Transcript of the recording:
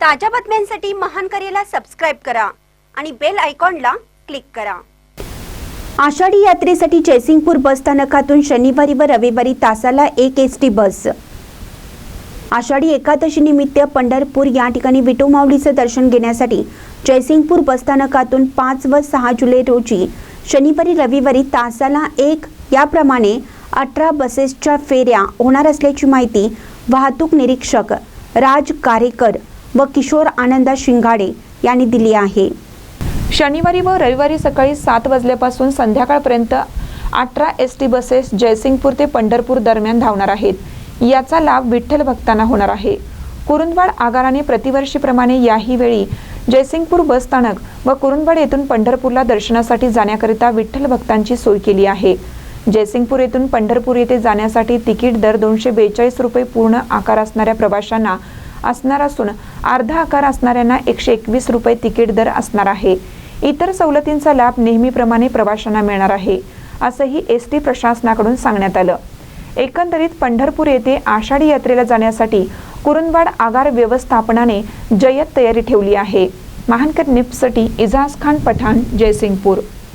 ताज्या बातम्यांसाठी महान करेला सबस्क्राईब करा आणि बेल आयकॉनला क्लिक करा. आषाढी यात्रेसाठी जयसिंगपूर बस स्थानकातून शनिवारी व रविवारी तासाला एक S T bus. Ashadhi Ekadashi निमित्त पंढरपूर या ठिकाणी विठू दर्शन घेण्यासाठी जयसिंगपूर बसस्थानकातून पाच व सहा जुलै रोजी शनिवारी रविवारी तासाला एक याप्रमाणे अठरा बसेसच्या फेऱ्या होणार असल्याची माहिती वाहतूक निरीक्षक राज कारेकर व किशोर आनंदा शिंगाडे यांनी दिली आहे. शनिवारी व रविवारी सकाळी सात वाजल्यापासून संध्याकाळपर्यंत अठरा एस टी बसेस जयसिंगपूर ते पंढरपूर दरम्यान धावणार आहेत. याचा लाभ विठ्ठल भक्तांना होणार आहे. कुरुंदवाड आगाराने प्रतिवर्षीप्रमाणे याही वेळी जयसिंगपूर बस स्थानक व कुरुंदवाड येथून पंढरपूरला दर्शनासाठी जाण्याकरिता विठ्ठल भक्तांची सोय केली आहे. जयसिंगपूर येथून पंढरपूर येथे जाण्यासाठी तिकीट दर दोनशे बेचाळीस रुपये पूर्ण आकार असणाऱ्या प्रवाशांना असणार असून अर्धा आकार असणाऱ्यांना एकशे एकवीस रुपये तिकीट दर असणार आहे. इतर सवलतींचा लाभ नेहमीप्रमाणे प्रवाशांना मिळणार आहे असंही एस टी प्रशासनाकडून सांगण्यात आलं. एकंदरीत पंढरपूर येथे आषाढी यात्रेला जाण्यासाठी कुरुंदवाड आगार व्यवस्थापनाने जय्यत तयारी ठेवली आहे. महानकर निप्ससाठी इजाज खान पठाण जयसिंगपूर.